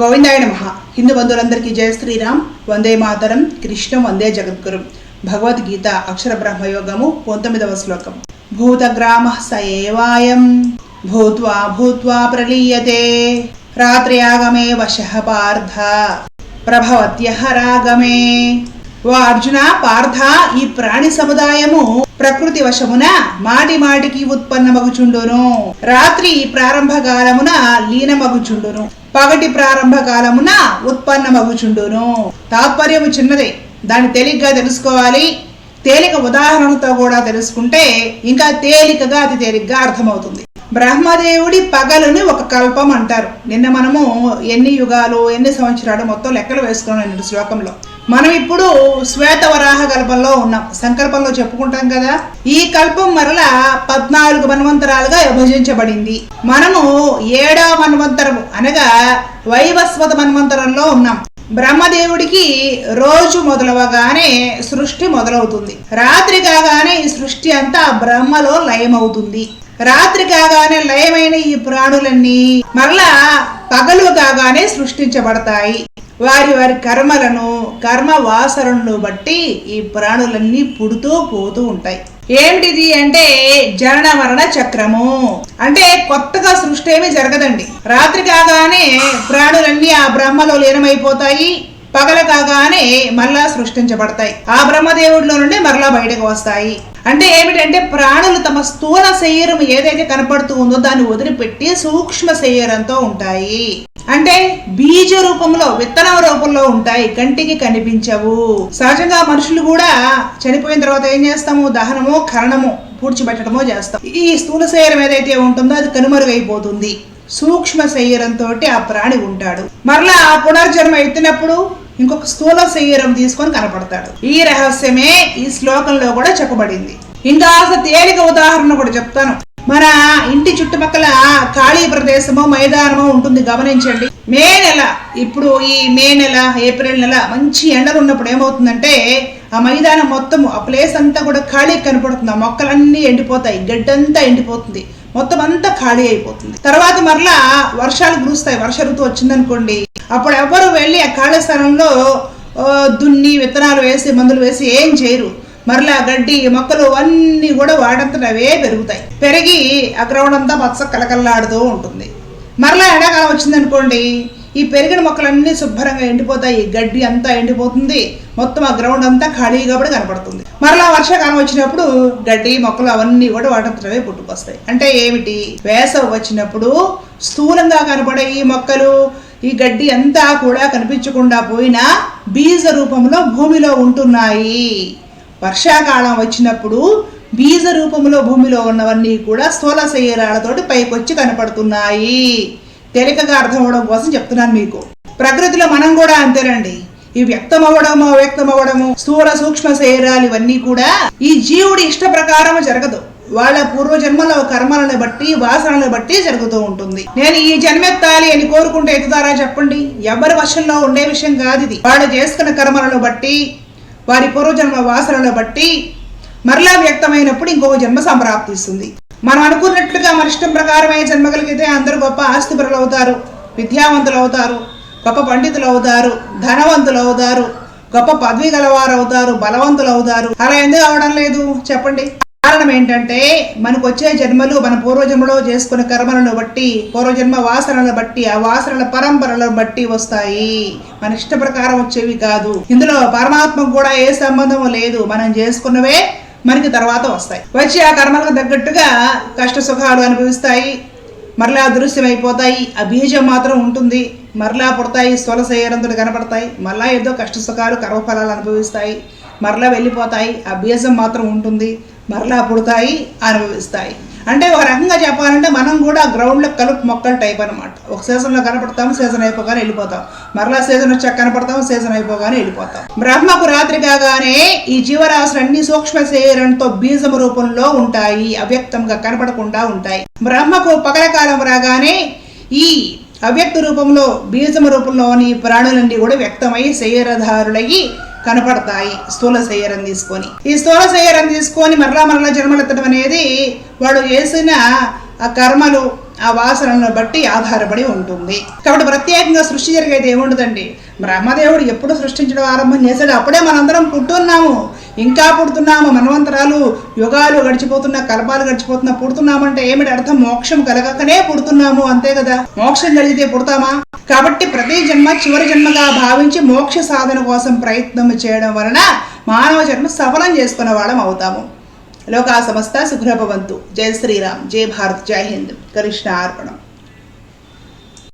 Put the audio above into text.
గోవిందాయ నమ. హిందూ బంధువులందరికీ జయ శ్రీరామ్. వందే మాతరం. కృష్ణం వందే జగద్గురు. భగవద్గీత అక్షర బ్రహ్మయోగము పంతొమ్మిదవ శ్లోకం. భూతగ్రామ స ఏవాయం. భూత్వా భూత్వా ప్రలీయతే. రాత్ర్యాగమే వశ పార్థ. ప్రభవత్యహ రాగమే. ఓ అర్జున పార్థ ఈ ప్రాణి సముదాయము ప్రకృతి వశమున మాటి మాటికి ఉత్పన్నమగుచుండును. రాత్రి ప్రారంభ కాలమున లీనమగుచుండును. పగటి ప్రారంభ కాలమున ఉత్పన్నమగుచుండును. తాత్పర్యము చిన్నదే. దాన్ని తేలిగ్గా తెలుసుకోవాలి. తేలిక ఉదాహరణతో కూడా తెలుసుకుంటే ఇంకా తేలికగా అతి తేలిగ్గా అర్థమవుతుంది. బ్రహ్మదేవుడి పగలుని ఒక కల్పం అంటారు. నిన్న మనము ఎన్ని యుగాలు ఎన్ని సంవత్సరాలు మొత్తం లెక్కలు వేసుకున్నాం శ్లోకంలో. మనం ఇప్పుడు శ్వేత వరాహ కల్పంలో ఉన్నాం. సంకల్పంలో చెప్పుకుంటాం కదా. ఈ కల్పం మరలా పద్నాలుగు మన్వంతరాలుగా విభజించబడింది. మనము ఏడవ మన్వంతరము అనగా వైవస్వత మన్వంతరంలో ఉన్నాం. బ్రహ్మదేవుడికి రోజు మొదలవగానే సృష్టి మొదలవుతుంది. రాత్రి కాగానే ఈ సృష్టి అంతా బ్రహ్మలో లయమవుతుంది. రాత్రి కాగానే లయమైన ఈ ప్రాణులన్నీ మరలా పగలు కాగానే సృష్టించబడతాయి. వారి వారి కర్మలను కర్మ వాసనలను బట్టి ఈ ప్రాణులన్నీ పుడుతూ పోతూ ఉంటాయి. ఏమిటిది అంటే జనన మరణ చక్రము. అంటే కొత్తగా సృష్టి ఏమీ జరగదండి. రాత్రి కాగానే ప్రాణులన్నీ ఆ బ్రహ్మలో లీనమైపోతాయి. పగల కాగానే మరలా సృష్టించబడతాయి. ఆ బ్రహ్మదేవుడిలో నుండి మరలా బయటకు వస్తాయి. అంటే ఏమిటంటే ప్రాణులు తమ స్థూల శరీరం ఏదైతే కనపడుతూ ఉందో దాన్ని వదిలిపెట్టి సూక్ష్మ శరీరంతో ఉంటాయి. అంటే బీజ రూపంలో విత్తనం రూపంలో ఉంటాయి. కంటికి కనిపించవు. సహజంగా మనుషులు కూడా చనిపోయిన తర్వాత ఏం చేస్తాము? దహనము కరణము పూడ్చిపెట్టడమో చేస్తాం. ఈ స్థూల శరీరం ఏదైతే ఉంటుందో అది కనుమరుగైపోతుంది. సూక్ష్మ శరీరంతో ఆ ప్రాణి ఉంటాడు. మరలా పునర్జన్మ ఎత్తినప్పుడు ఇంకొక స్థూల శరీరం తీసుకొని కనపడతాడు. ఈ రహస్యమే ఈ శ్లోకంలో కూడా చెప్పబడింది. ఇంకా తేలిక ఉదాహరణ కూడా చెప్తాను. మన ఇంటి చుట్టుపక్కల ఖాళీ ప్రదేశము మైదానము ఉంటుంది గమనించండి. మే నెల ఇప్పుడు ఈ మే నెల ఏప్రిల్ నెల మంచి ఎండలు ఉన్నప్పుడు ఏమవుతుందంటే ఆ మైదానం మొత్తం ఆ ప్లేస్ అంతా కూడా ఖాళీ కనపడుతుంది. ఆ మొక్కలన్నీ ఎండిపోతాయి గడ్డంతా ఎండిపోతుంది. మొత్తం అంతా ఖాళీ అయిపోతుంది. తర్వాత మరలా వర్షాలు కురుస్తాయి. వర్ష ఋతువు వచ్చిందనుకోండి అప్పుడు ఎవరు వెళ్ళి ఆ ఖాళీ స్థలంలో దున్ని విత్తనాలు వేసి మందులు వేసి ఏం చేయరు. మరలా గడ్డి మొక్కలు అన్నీ కూడా వాడంతటవే పెరుగుతాయి. పెరిగి ఆ గ్రౌండ్ అంతా పచ్చ కలకల్లాడుతూ ఉంటుంది. మరలా ఎండాకాలం వచ్చిందనుకోండి ఈ పెరిగిన మొక్కలన్నీ శుభ్రంగా ఎండిపోతాయి. గడ్డి అంతా ఎండిపోతుంది. మొత్తం ఆ గ్రౌండ్ అంతా ఖాళీగా కూడా కనపడుతుంది. మరలా వర్షాకాలం వచ్చినప్పుడు గడ్డి మొక్కలు అవన్నీ కూడా వాటంతటవే పుట్టుకొస్తాయి. అంటే ఏమిటి? వేసవి వచ్చినప్పుడు స్థూలంగా కనపడే ఈ మొక్కలు ఈ గడ్డి అంతా కూడా కనిపించకుండా పోయినా బీజ రూపంలో భూమిలో ఉంటున్నాయి. వర్షాకాలం వచ్చినప్పుడు బీజ రూపంలో భూమిలో ఉన్నవన్నీ కూడా స్థూల శరీరాలతోటి పైకొచ్చి కనపడుతున్నాయి. తేలికగా అర్థం అవడం కోసం చెప్తున్నాను మీకు. ప్రకృతిలో మనం కూడా అంతేనండి. ఈ వ్యక్తం అవ్వడము అవ్యక్తం అవ్వడము స్థూల సూక్ష్మ శరీరాలు ఇవన్నీ కూడా ఈ జీవుడి ఇష్ట ప్రకారం జరగదు. వాళ్ళ పూర్వజన్మల కర్మలను బట్టి వాసనలను బట్టి జరుగుతూ ఉంటుంది. నేను ఈ జన్మెత్తాలి అని కోరుకుంటే ఎత్తుతారా చెప్పండి? ఎవరి వశంలో ఉండే విషయం కాదు ఇది. వాళ్ళు చేసుకున్న కర్మలను బట్టి వారి పూర్వజన్మ వాసనలను బట్టి మరలా వ్యక్తమైనప్పుడు ఇంకొక జన్మ సంప్రాప్తిస్తుంది. మనం అనుకున్నట్లుగా మన ఇష్టం ప్రకారమే జన్మ కలిగితే అందరూ గొప్ప ఆస్తిపరులు అవుతారు విద్యావంతులు అవుతారు గొప్ప పండితులు అవుతారు ధనవంతులు అవుతారు గొప్ప పదవి గలవారు అవుతారు బలవంతులు అవుతారు. అలా ఎందుకు అవడం లేదు? చెప్పండి. కారణం ఏంటంటే మనకు వచ్చే జన్మలు మన పూర్వజన్మలో చేసుకున్న కర్మలను బట్టి పూర్వజన్మ వాసనలను బట్టి ఆ వాసనల పరంపరలను బట్టి వస్తాయి. మన ఇష్ట ప్రకారం వచ్చేవి కాదు. ఇందులో పరమాత్మకు కూడా ఏ సంబంధం లేదు. మనం చేసుకున్నవే మనకి తర్వాత వస్తాయి. వచ్చి ఆ కర్మలకు తగ్గట్టుగా కష్ట సుఖాలు అనుభవిస్తాయి. మరలా అదృశ్యమైపోతాయి ఆ బీజం మాత్రం ఉంటుంది. మరలా పుడతాయి. స్థూల శరీరంతో కనపడతాయి. మరలా ఏదో కష్ట సుఖాలు కర్మఫలాలు అనుభవిస్తాయి. మరలా వెళ్ళిపోతాయి. ఆ బీజం మాత్రం ఉంటుంది. మరలా పుడతాయి అనుభవిస్తాయి అంటే ఒక రకంగా చెప్పాలంటే మనం కూడా గ్రౌండ్లో కలుపు మొక్కలు టైప్ అనమాట ఒక సీజన్లో కనపడతాం సీజన్ అయిపోగానే వెళ్ళిపోతాం. మరలా సీజన్ వచ్చాక కనపడతాం సీజన్ అయిపోగానే వెళ్ళిపోతాం. బ్రహ్మకు రాత్రి కాగానే ఈ జీవరాశులన్నీ సూక్ష్మ శరీరంతో బీజం రూపంలో ఉంటాయి అవ్యక్తంగా కనపడకుండా ఉంటాయి. బ్రహ్మకు పగల కాలం రాగానే ఈ అవ్యక్త రూపంలో బీజం రూపంలోని ప్రాణులన్నీ కూడా వ్యక్తమై శరీరధారులయ్యి కనపడతాయి. స్థూల శరీరం తీసుకొని. ఈ స్థూల శరీరం తీసుకొని మరలా మరలా జన్మలెత్తడం అనేది వాడు చేసిన ఆ కర్మలు ఆ వాసనలను బట్టి ఆధారపడి ఉంటుంది. కాబట్టి ప్రత్యేకంగా సృష్టి జరిగేది ఏముండదండి? బ్రహ్మదేవుడు ఎప్పుడు సృష్టించడం ఆరంభం చేశాడు. అప్పుడే మనందరం పుట్టున్నాము. ఇంకా పుడుతున్నాము. మనవంతరాలు యుగాలు గడిచిపోతున్న కల్పాలు గడిచిపోతున్నా పుడుతున్నామంటే ఏమిటి అర్థం? మోక్షం కలగకనే పుడుతున్నాము. అంతే కదా? మోక్షం కలిగితే పుడతామా? కాబట్టి ప్రతి జన్మ చివరి జన్మగా భావించి మోక్ష సాధన కోసం ప్రయత్నం చేయడం వలన మానవ జన్మ సఫలం చేసుకున్న వాళ్ళం అవుతాము. లోకా సమస్త సుఖభవంతు జై శ్రీరామ్. జై భారత్. జై హింద్. కృష్ణ అర్పణం.